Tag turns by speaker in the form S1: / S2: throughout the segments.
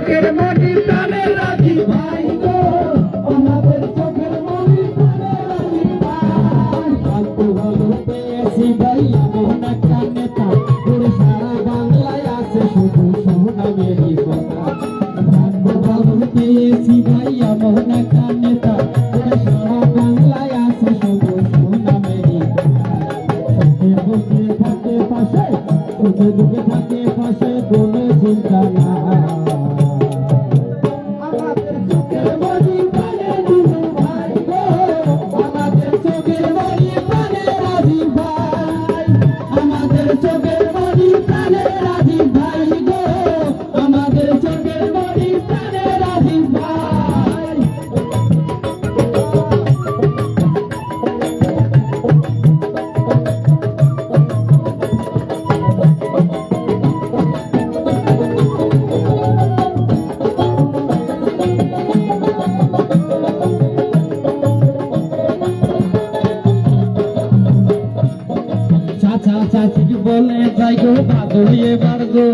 S1: চোখের মনি প্রাণে রাজি ভাই আমাদের চোখের মনি প্রাণে রাজি ভাই।
S2: ফালতু ভালো পেয়েছি ভাই, এমন একটা নেতা। পুরো সারা বাংলায় আছে শুধু সুনামেরই কথা। ফালতু ভালো পেয়েছি ভাই, এমন একটা নেতা। পুরো সারা বাংলায় আছে শুধু সুনামেরই কথা। থাকে পাশে থাকে পাশে কোনো চিন্তা নাই।
S1: আমাদের
S2: চাচা বলে যাই গো বাদু এবার গো।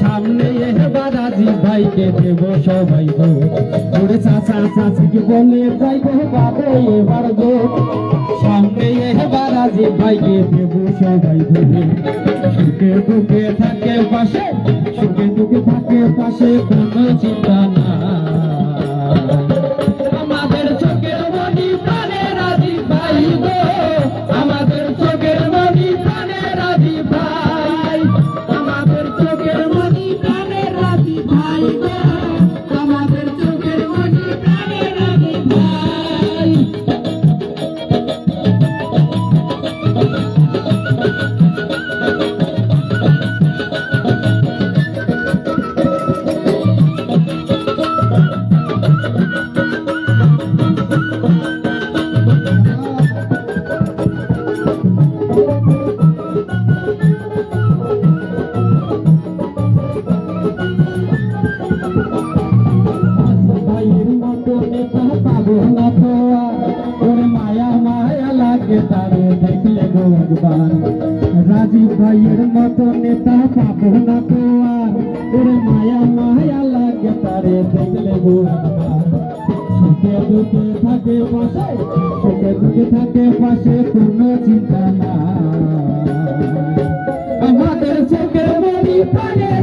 S2: সামনে এবার আজি ভাইকে দেব সবাই গো। ওরে চাচা চাচি বলে যাই গো বাদু এবার গো। সামনে এবার আজি ভাইকে দেব সবাই গো। সুখে দুঃখে থাকে পাশে, সুখে দুঃখে থাকে পাশে, কোনো চিন্তা না
S1: প্রাণে রাজি
S2: তারে দেখলে একবার। রাজীব ভাইয়ের মতো নেতা পাবো না তো আর। ওরে মায়া মায়া লাগে তারে দেখলে একবার। সুখে দুঃখে থাকে পাশে, সুখে দুঃখে থাকে পাশে কোনো চিন্তা না
S1: আমাদের রাজি ভাই গো